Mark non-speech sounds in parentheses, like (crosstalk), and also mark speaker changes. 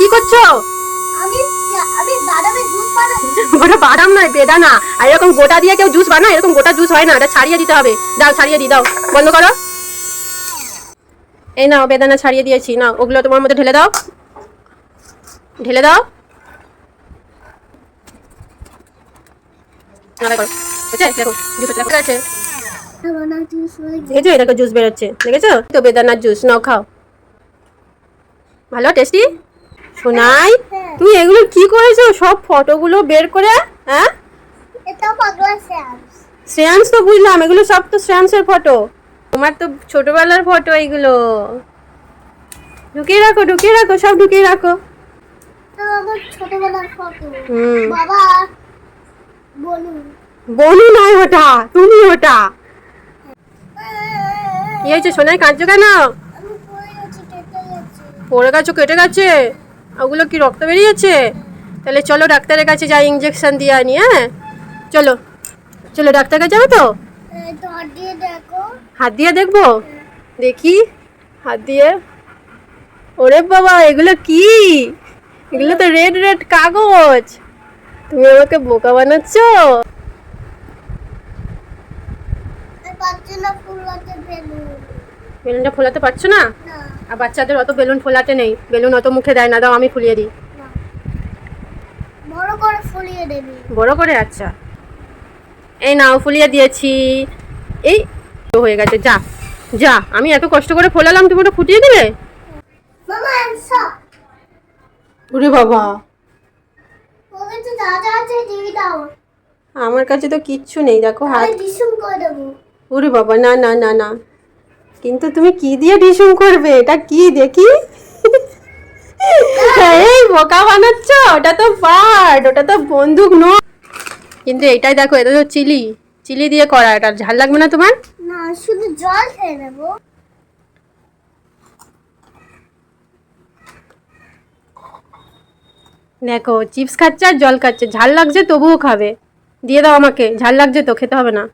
Speaker 1: কি করছ?
Speaker 2: আমি আমি বাদামের জুস বানাচ্ছি
Speaker 1: ওটা বাদাম নয় বেদানা। আর এরকম গোটা দিয়ে কেউ জুস বানায় এরকম গোটা জুস হয় না এটা ছাড়িয়ে দিতে হবে। দাও ছাড়িয়ে দি দাও। বন্ধ করো। এই নাও বেদানা ছাড়িয়ে দিয়েছি। নাও ওগুলো তোমার মধ্যে ঢেলে দাও। ঢেলে দাও।
Speaker 2: জুস
Speaker 1: বেরোচ্ছে। দেখেছ? তো বেদানার জুস। নাও খাও। ভালো টেস্টি? শোনাই তুমি এগুলো কি করেছ? সব ফটোগুলো বের করে হ্যাঁ? শ্রেয়াংস তো বুঝলাম এগুলো সব তো শ্রেয়াংসের ফটো। তোমার তো ছোটবেলার ফটো এগুলো ঢুকিয়ে রাখো ঢুকিয়ে রাখো সব ঢুকিয়ে রাখো। বনু। নয় ওটা তুমি ওটা কি হয়েছে সোনাই কাঁদছো কেন?
Speaker 2: পড়ে গেছো কেটে গেছে?
Speaker 1: ওগুলো কি রক্ত বেরিয়েছে? তাহলে চলো ডাক্তারের কাছে যাই ইঞ্জেকশন দিয়ে আনি হ্যাঁ? চলো চলো ডাক্তার কাছে যাবে তো? হাত দিয়ে দেখব? দেখি হাত দিয়ে। ওরে বাবা এগুলো কি? এগুলো তো রেড রেড কাগজ। তুমি আমাকে বোকা বানাচ্ছ? বেলুনটা ফোলাতে পারছ না। আর বাচ্চাদের অত বেলুন ফোলাতে নেই। বেলুন অত মুখে দেয় না দাও আমি ফুলিয়ে দিই।
Speaker 2: বড় করে ফুলিয়ে দেবি।
Speaker 1: বড় করে? আচ্ছা। এই নাও ফুলিয়ে দিয়েছি। এই হয়ে গেছে যা। যা আমি এত কষ্ট করে ফোলালাম তুমি ওটা ফুটিয়ে দিলে ওরে বাবা। আমার কাছে তো কিচ্ছু নেই দেখো হাত।
Speaker 2: আমি করে দেবো।
Speaker 1: ওরে বাবা না না না না। কিন্তু তুমি কি দিয়ে ডিসুম করবে? এটা কি দেখি? (laughs) এই বোকা বানাচ্ছ? ওটা তো পার্ট ওটা তো বন্দুক নো কিন্তু এটাই দেখো এটা তো চিলি। চিলি দিয়ে করা এটা ঝাল লাগবে না তোমার?
Speaker 2: না শুধু জল খেয়ে নেব।
Speaker 1: দেখো চিপস খাচ্ছে আর জল খাচ্ছে ঝাল লাগছে তবুও খাবে। দিয়ে দাও আমাকে ঝাল লাগছে তো খেতে হবে না।